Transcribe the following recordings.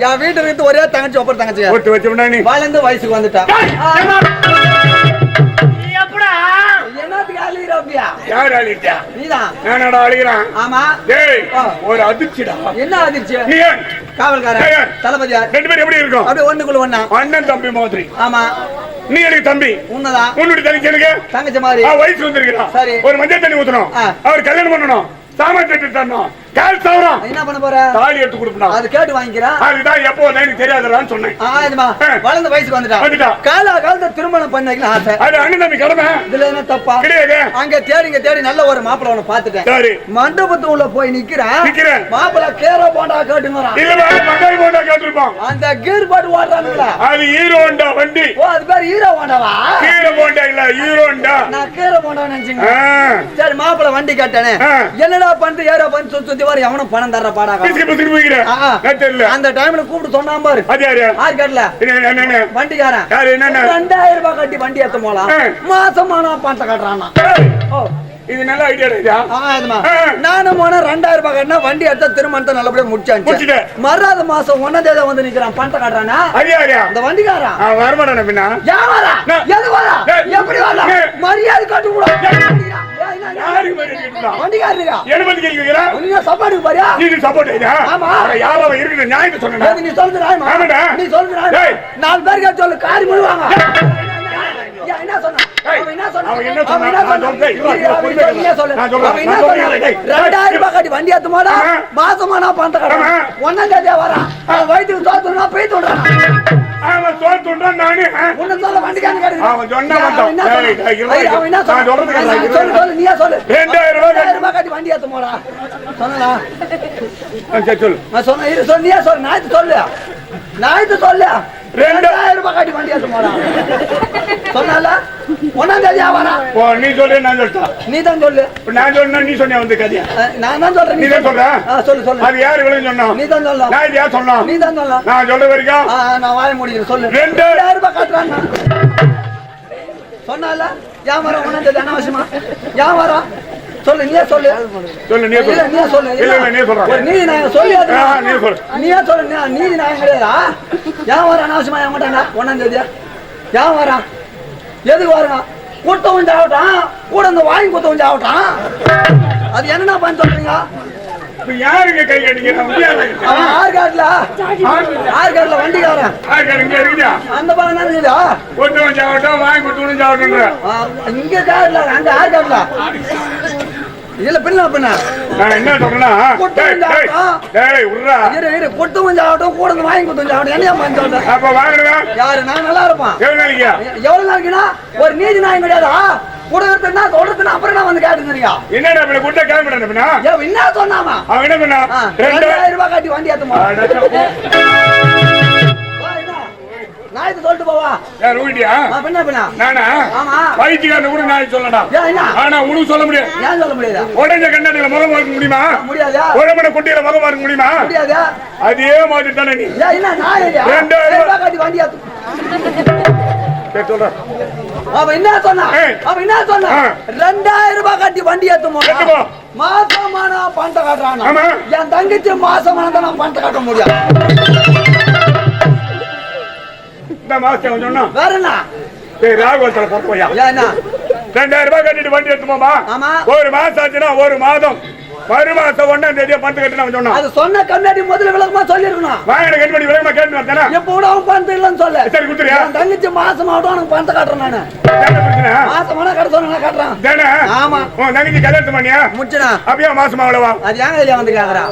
என் வீட்டுல இருந்து ஒரே தங்கச்சி ஒப்பர் தங்கச்சி போட்டு வச்சோம்னா நீ வளர்ந்து வயசுக்கு வந்துட்டா. ஒரு அதிர்ச்சிடா. என்ன அதிர்ச்சி? காவல்காரன். தளபதியார் ரெண்டு பேரும் எப்படி இருக்கும்? அப்படியே ஒண்ணுக்குள்ள ஒண்ணா. அண்ணன் தம்பி மாதிரி. ஆமா. நீ எனக்கு தம்பி. உண்மைதான் உன்னுடைய தனிக்கு எனக்கு? தங்கச்சி மாதிரி. வயசு வந்திருக்கிறான் சரி. ஒரு மஞ்சள் தண்ணி ஊத்தணும். அவர் கல்யாணம் பண்ணணும். சாமான் தட்டு தரணும். என்ன பண்ண போற? தாலி எடுத்து கொடுப்பா அது கேட்டு வாங்கிக்கிறான் அதுதான் எப்போ எனக்கு தெரியாதுடான்னு சொன்னேன். ஆயுதமா ஆ. வளர்ந்த வயசுக்கு வந்துட்டா? வந்துட்டா. காலா காலத்தை திருமணம் பண்ண வைக்கணும் ஆசை. அது அண்ணன் தம்பி கடமை. இதுல என்ன தப்பா? கிடையாது. அங்க தேடி நல்ல ஒரு மாப்பிள்ள ஒண்ணு பாத்துட்டேன் சரி மண்டபத்து உள்ள போய் நிக்கிறேன் நிக்கிறேன். மாப்பிள்ள கேர போண்டா கேட்டுங்கிறான் இல்ல மகள் போண்டா கேட்டிருப்பான். அந்த கீர் பாட்டு ஓடுறானுங்களா? அது ஹீரோண்டா வண்டி? ஓ அது பேர் ஹீரோ போண்டாவா? ஹீரோ போண்டா இல்ல ஹீரோண்டா நான் கீர போண்டா நினைச்சுங்க. சரி மாப்பிள்ள வண்டி கேட்டானே. என்னடா பண்ணிட்டு ஏறா பண்ணி சுத்தி சுத்தி வர எவனும் பணம் தர்ற பாடா அந்த டைம்ல கூப்பிட்டு சொன்னான் பாரு. கேட்டல? என்ன? வண்டிக்காரன். ரெண்டாயிரம் ரூபாய் கட்டி வண்டி ஏத்த போலாம். மாசமான பணத்தை கட்டுறானா இது நல்ல ஐடியா. நானும் போன ரெண்டாயிரம் ரூபாய் கட்டினா வண்டி எடுத்தா திருமணத்தை நல்லபடியா முடிச்சாச்சு. மறாத மாசம் ஒன்னாம் தேதி வந்து நிக்கிறான் பணத்தை காட்டுறானா அந்த வண்டிக்காரன். வரமாட்டான பின்னா. எப்படி வரா? ஏய். மரியாதை காட்டு கூட யாருக்கு மரியாதை கேட்கிறா? வண்டிக்காரா என்ன பத்தி கேட்கிறா நீங்க சாப்பாடு பாரியா நீ சப்போர்ட் ஐயா ஆமா. யாரோ இருக்கிற நியாயத்தை சொன்னா நீ நியாயமா? ஆமாடா. நீ நியாயமா? ஏய். நாலு பேருக்கு சொல்லு காரி முழுவாங்க என்ன சொன்னா? ஏய். அவன் என்ன சொன்னா? அவன் என்ன அவன் சொன்னா? என்ன நான் சொன்னா? சொல்றேன். இவன் நீ- அவன் பொறுமையா நீ சொல்லு. நான் சொல்றேன். அவன் என்ன நான் சொன்னா? சொல்றேன். டேய், டேய். ரெண்டாயிரம் ரூபாய் கட்டி வண்டி ஏத்துமாடா ஆமா. மாசமா நான் பணத்தை ஆமா. கட்டுறேன் ஒன்னாம் தேதியா வரா அவன் வயிற்றுக்கு தோத்துனா போய் தோன்றான் அவன் தோத்துன்றான் நானு? உன்னை சொல்ல வண்டிக்காரன் கேட்டு அவன் சொன்னா என்ன நான்? சொல்றது சொல்லு, சொல்லு, சொல்லு, நீயே சொல்லு. ரூபாய் கட்டி- சொன்னலா? சரி, சொல்லு. நான் இரு சொல்லு நீயே சொல்லு. சொல்லு. சொல்லு. ரெண்டாயிரம் ரூபாய் கட்டி வண்டி சொன்னால ஒன்னாம் தேதி ஓ நீ சொல்லு நான் சொல்லிட்டேன் நீ தான் சொல்லு நான் சொன்னா நீ சொன்னியா வந்து கதையா? நான் தான் சொல்றேன் நீ தான் சொல்ற? சொல்லு சொல்லு. அது யாரு விழுந்து சொன்னான் நீ தான் சொல்லலாம் நான் யார் சொன்னான் நீ தான் சொல்லலாம் நான் சொல்ற வரைக்கும்? நான் வாய முடிக்கிறேன் சொல்லு. ரெண்டு- ரெண்டாயிரம் ரூபாய் கட்டுறான் சொன்னால வர ஒன்னாம் தேதி அனாவசியமா? வரா சொல்லு நீயே சொல்லு. சொல்லு நீ இல்ல, சொல்லு நீயே சொல்லு இல்ல இல்ல நீ சொல்ற. ஒரு நீதி நாயகம் சொல்லி அது நீ சொல்லு. நீயே சொல்லு நீ- நீதி நாயகம் கிடையாதா? ஏன் வர அனாவசியமா ஏன் மாட்டாங்க ஒன்னாம் தேதியா ஏன் வரான் எதுக்கு வரான் குத்தவன் சாவட்டான் கூட இந்த வாங்கி குத்தவன் சாவட்டான் அது என்னண்ணா பண்ண சொல்றீங்க? இப்ப யாருங்க கை கட்டிக்கிறா அவன் ஆற்காட்டுல ஆற்காட்டுல வண்டிக்காரன். இங்க இருக்குதா? அந்த பக்கம் தான் இருக்குதா. கொட்டவன் சாவட்டும் வாங்கி சாவட்டுன்ற ஆ, இங்க காட்டுல அங்க ஆற்காட்டுல இல்ல பின்ன பின்ன. நான் என்ன சொல்றேன்னா டேய், விட்றா. இரு இரு குத்தவன் சாவட்டும் கூட வாங்கி குத்தவன் சாவட்டும் என்னையா பண்ண சொல்ற அப்ப வாங்கினதா யாரு? நான் நல்லா இருப்பான். எவ்வளவு நாளைக்கா? எவ்வளவு ஒரு நீதி நாயம் கிடையாதா? கொடுக்கறதுனா சொல்றதுன்னா அப்புறம் நான் வந்து கேட்டுக்கிறீங்க என்னடா இப்ப கூட்ட கிளம்பிட பின்னா ஏன் என்ன சொன்னாமா? அவன் என்ன பண்ணா ரெண்டாயிரம் ரூபாய் கட்டி வண்டி ஏத்துமா நான் இது சொல்லிட்டு போவா? யார் ஊட்டியா ஆ, பின்ன பின்ன நானா? ஆமா. பைத்தியக்காரன் கூட நான் சொல்லடா ஏன் என்ன? ஆனா உனக்கு சொல்ல முடியாது. ஏன் சொல்ல முடியாதா? உடஞ்ச கண்ணாடியில முகம் பார்க்க முடியுமா? முடியாதா? உடம்புல குட்டியில முகம் பார்க்க முடியுமா? முடியாதா? அதே மாதிரி தானே நீ. என்ன நான்? ரெண்டாயிரம் கட்டி வண்டி ஏத்து. சரி சொல்றேன் அவன் என்ன சொன்னா. அவன் என்ன சொன்னா. ரெண்டாயிரம் ரூபாய் கட்டி வண்டி ஏத்துமோ. மாசமான பணத்தை காட்டுறான். என் தங்கச்சி மாசமான தான் நான் பணத்தை காட்ட முடியும். இந்த மாசம் சொன்னா என்ன ஏய் ராகவத்துல போட்டு போயா ஏன் என்ன ரெண்டாயிரம் ரூபாய் கட்டிட்டு வண்டி எடுத்துமாமா ஒரு மாசம் ஆச்சுன்னா ஒரு மாதம். மாசம் ஒன்னாம் தேதியா பணத்தை கட்டி சொன்னான் அது சொன்ன கண்ணாடி முதல்ல விளக்கமா சொல்லிருக்கணும் வாங்கின கட்டி பண்ணி விலகமா கேட்டு வந்தானே இப்ப கூட அவன் பணத்தை இல்லைன்னு சொல்ல சரி குடுத்துறியா? தங்கச்சி மாசம் ஆகட்டும் அவனுக்கு பணத்தை காட்டுறேன் நானு. என்ன பிரச்சனை? மாசமான கடை சொன்னா காட்டுறான். தானே ஆமா. உன் தங்கச்சி கல்யாணம் பண்ணியா? முடிச்சனா? அப்படியே மாசமா அவ்வளவா அது ஏங்க இல்லையா வந்து கேக்குறா?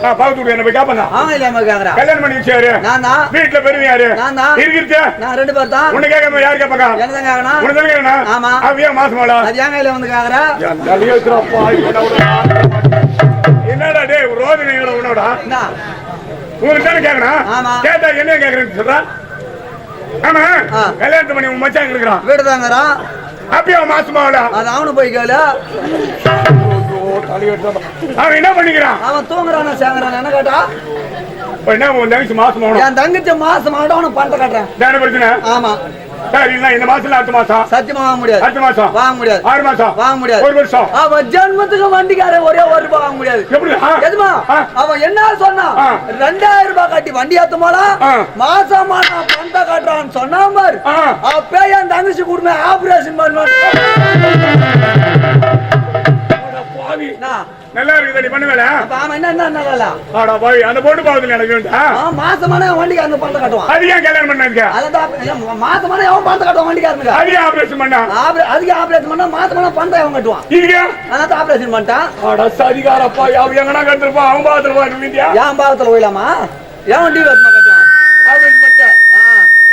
என்ன போய் கேப்பங்க அவங்க இல்லையா கேக்குறா. கல்யாணம் பண்ணி வச்சாரு நான் தான். வீட்டுல பெருமை யாரு? நான் தான். நான் ரெண்டு பேர் தான். உன்னை கேட்காம யாரு கேட்பாங்க என்ன தான் கேக்கணும் ஆமா. அப்படியே மாசமாடா அது ஏங்க இல்லையா வந்து கேக்குறா? என்ன உங்களுக்கு தானே கேட்கணும். கேட்டா என்ன கேட்கறேன்னு சொல்றா? ஆமா. கல்யாணத்தை பண்ணி உன் மச்சான் இருக்கிறான். வீடு தாங்கிறான் அப்படியே அவன் அது அவனு போய் கேளு. அவன் என்ன பண்ணிக்கிறான்? அவன் தூங்குறானா சேங்குறான் என்ன கேட்டா? என்ன உன் தங்கச்சி மாசமாவணும் என் தங்கச்சி மாசம் அவனுக்கு பணத்தை காட்டுறேன். பிரச்சனை? ஆமா. இந்த மாசம் இல்ல அடுத்த மாசம். சத்தியமா வாங்க முடியாது. அடுத்த மாசம். வாங்க முடியாது. ஆறு மாசம். வாங்க முடியாது. ஒரு வருஷம். அவன் ஜென்மத்துக்கு வண்டிக்காரன் ஒரே ஒரு ரூபாய் வாங்க முடியாது. எப்படி? எதுமா. அவன் என்ன சொன்னான் ஆ. ரெண்டாயிரம் ரூபாய் கட்டி வண்டி ஏத்துமாடா. மாசமா நான் பணத்தை கட்டுறான்னு சொன்னா பாரு. ஆ. அப்பே என் தங்கச்சி கொடுமை ஆபரேஷன் பண்ணுவான் பாவி. நல்லா இருக்குது நீ பண்ணுவேல அவன் என்ன என்ன நல்லா ஆடா பாய் அந்த பொண்ணு பாவத்துல எனக்கு வேண்டா? மாசமான வண்டிக்கு அந்த பணத்தை கட்டுவான். அது ஏன் கல்யாணம் பண்ணாங்க அதான் மாசமான எவன் பணத்தை கட்டுவான் வண்டிக்காரனுக்கு. அது ஏன் ஆபரேஷன் பண்ணா? அதுக்கு ஆபரேஷன் பண்ணா மாசமான பணத்தை அவன் கட்டுவான். இதுக்கு அதனால ஆபரேஷன் பண்ணிட்டான். அட சரிகாரப்பா அவ எங்கனா கண்டிருப்பான் அவன் பாத்துருப்பா வீந்தியா ஏன் பாகத்துல போயிடலாமா? ஏன் வண்டி கட்டுவான்? ஆபரேஷன் பண்ணிட்டேன்.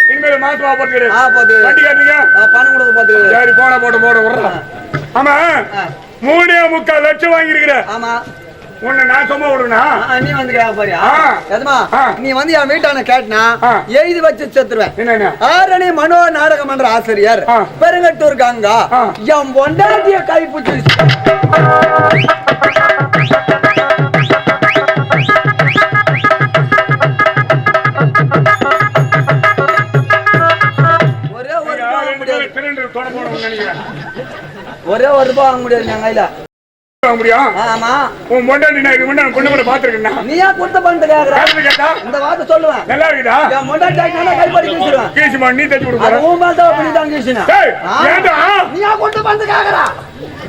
இனிமேல் மாசமா போட்டு ஆ, போட்டு. வண்டி காட்டுங்க. ஆ, பணம் கொடுக்க பார்த்து சரி போட போட போட விடுறேன் ஆமா. மூணே முக்கால் லட்சம் வாங்கியிருக்கிற ஆமா உன்னை நான் சும்மா விடுனா நீ வந்து ஆ. எதுமா. நீ வந்து என் வீட்டான கேட்டனா. எழுதி வச்சு செத்துருவேன் ஆரணி மனோ நாடக மன்ற ஆசிரியர். பெருங்கட்டூர் கங்கா. என் பொண்டாட்டிய கைப்பிடிச்சு ஒரே ஒரு ரூபாய் வாங்க முடியாது என் கையில வாங்க முடியும் ஆமா. உன் பொண்டாட்டி நான் இதுக்கு முன்னாடி பொண்ணு கூட பாத்துருக்கேன் நீ ஏன் கொடுத்த கேக்குற? கேட்டா? இந்த வார்த்தை சொல்லுவேன். நல்லா இருக்குதா என் கைப்படி கேசுமா நீ தச்சு கொடுக்குற. உன் மேல தான்? நீ ஏன் கொடுத்த பணத்தை கேக்குறா?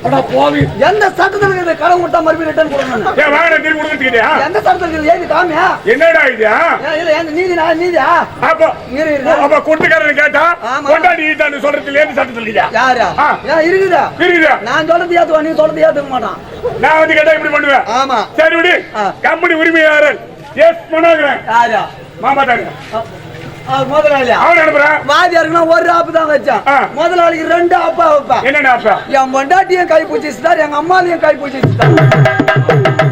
அட போவி. எந்த சட்டத்துல இருக்குது கடன் கொடுத்தா மறுபடியும் ரிட்டர்ன் கொடுக்கணும் ஏன் வாங்கின திருப்பி எந்த சட்டத்துல இருக்குது ஏது காமியா? என்னடா இது? ஏன் இல்ல எந்த நீதி நான் நீதியா? அப்ப இரு, இரு. அப்ப கூட்டுக்காரன் கேட்டா ஆமா. கொண்டாடி ஈட்டான்னு சொல்றதுல இருந்து சட்டத்தில் யாரா. ஏன் இருக்குதா? புரியுது நான் சொல்றது ஏத்துவா நீ சொல்றது ஏத்துக்க மாட்டான். நான் வந்து கேட்டா இப்படி பண்ணுவேன். ஆமா. சரி விடு. கம்பெனி உரிமையாளர் எஸ் மனோகரன். யாரா? மாமா தாங்க முதலாளியா அவன் அனுப்புறான் வாதியாருக்குன்னா ஒரு ஆப்பு தான் வச்சான். முதலாளிக்கு ரெண்டு ஆப்பா வைப்பேன் என்னடா அப்ப என் பொண்டாட்டியும் கை பூச்சிச்சுட்டார் எங்க அம்மாலையும் கை பூச்சிச்சுட்டார்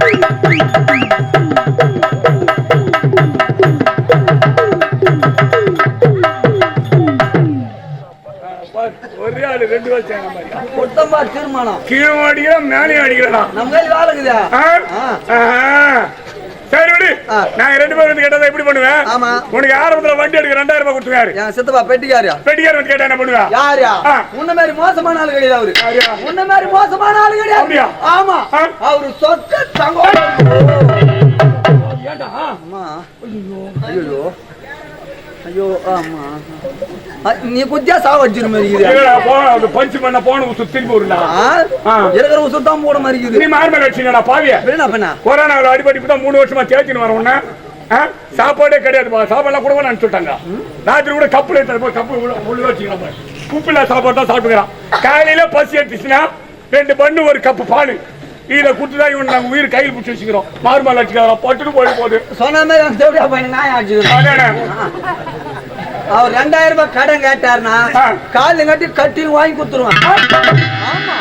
ஒரே ஆளு ரெண்டு வருஷம் மாதிரி. தீர்மானம் கீழே அடிக்கிறான் மேலேயும் அடிக்கிறான் நம்ம கையில் வேலை நான் ரெண்டு பேரும் வந்து கேட்டதை எப்படி பண்ணுவேன்? ஆமா. உனக்கு ஆரம்பத்துல வண்டி எடுக்க ரெண்டாயிரம் ரூபாய் கொடுத்துருக்காரு. என் சித்தப்பா பெட்டிக்காரியா? பெட்டிக்கார வந்து கேட்டா என்ன பண்ணுவேன் யாரா ஆ. உன்ன மாதிரி மோசமான ஆளு கிடையாது அவரு? உன்ன மாதிரி மோசமான ஆளு கிடையாது? ஆமா. அவரு சொக்க தங்கம் ஏன்டா அம்மா. ஐயோ. ஐயோ ஆமா நீ குத்தியா சாவ வச்சிரு மாதிரி இருக்குது. பஞ்ச் பண்ண போன உசு ஆ? ஆ. இருக்கிற உசுர் தான் போட மாதிரி நீ இருக்குது மார்மேல் வச்சுங்கடா பாவிய என்ன பண்ண கொரோனாவில் அடிபட்டு தான் மூணு வருஷமா தேய்ச்சின்னு வர உடனே? சாப்பாடே கிடையாதுப்பா சாப்பாடுலாம் கூட அனுப்பிச்சுட்டாங்க. ராத்திரி கூட கப்புல எடுத்து போய் கப்பு உள்ள வச்சுக்கலாம் உப்பில்லா சாப்பாடு தான் சாப்பிட்டுக்கிறான். காலையில பசி எடுத்துச்சுன்னா ரெண்டு பண்ணு ஒரு கப்பு பால். இதை கொடுத்து தான் இவன் நாங்கள் உயிர் கையில் பிடிச்சி வச்சுக்கிறோம். மார்மல் வச்சுக்கிறோம் பட்டுட்டு போயிட்டு போகுது. சொன்ன மாதிரி அந்த தேவடியா பையன் நான் ஆச்சுக்கிறேன் அதானே? அவர் ரெண்டாயிரம் ரூபாய் கடன் கேட்டாருன்னா. காலையில் கட்டி கட்டி வாங்கி கொடுத்துருவான்.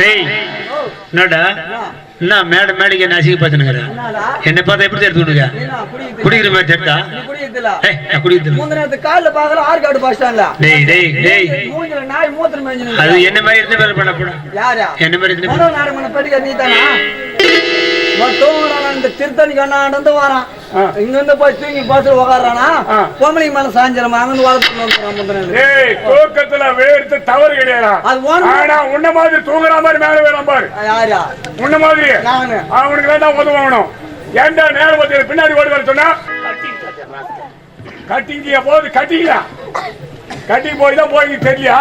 டேய் என்னடா? என்ன மேடை மேடைக்கு என்ன அசிங்க பார்த்துனுங்கிற என்னை பார்த்தா எப்படி குடிக்குது குடிக்கிற மாதிரி மேய்ஞ்சுன்னு அது என்ன மாதிரி வேலை பண்ண போட என்ன மாதிரி இந்த திருத்தணி கண்ணாண்டு வரான். ஆ. இங்க இருந்து போய் தூங்கி பஸ்ல உக்காடுறானா. பொம்பளை மேல சாயஞ்சரம் அங்கிருந்து வளர்த்து தூக்கத்துல வேர்த்து தவறு கிடையாது? அது ஆனா உன்ன மாதிரி தூங்குற மாதிரி மேல வேறாம் பாரு. யாரா? உன்ன மாதிரி? நானு அவனுக்கு தான் உதவணும் ஏன்டா நேரம் பார்த்து பின்னாடி ஓடி வர சொன்னா? கட்டிங்க போது கட்டிங்களா கட்டி போய் தான் போய் தெரியல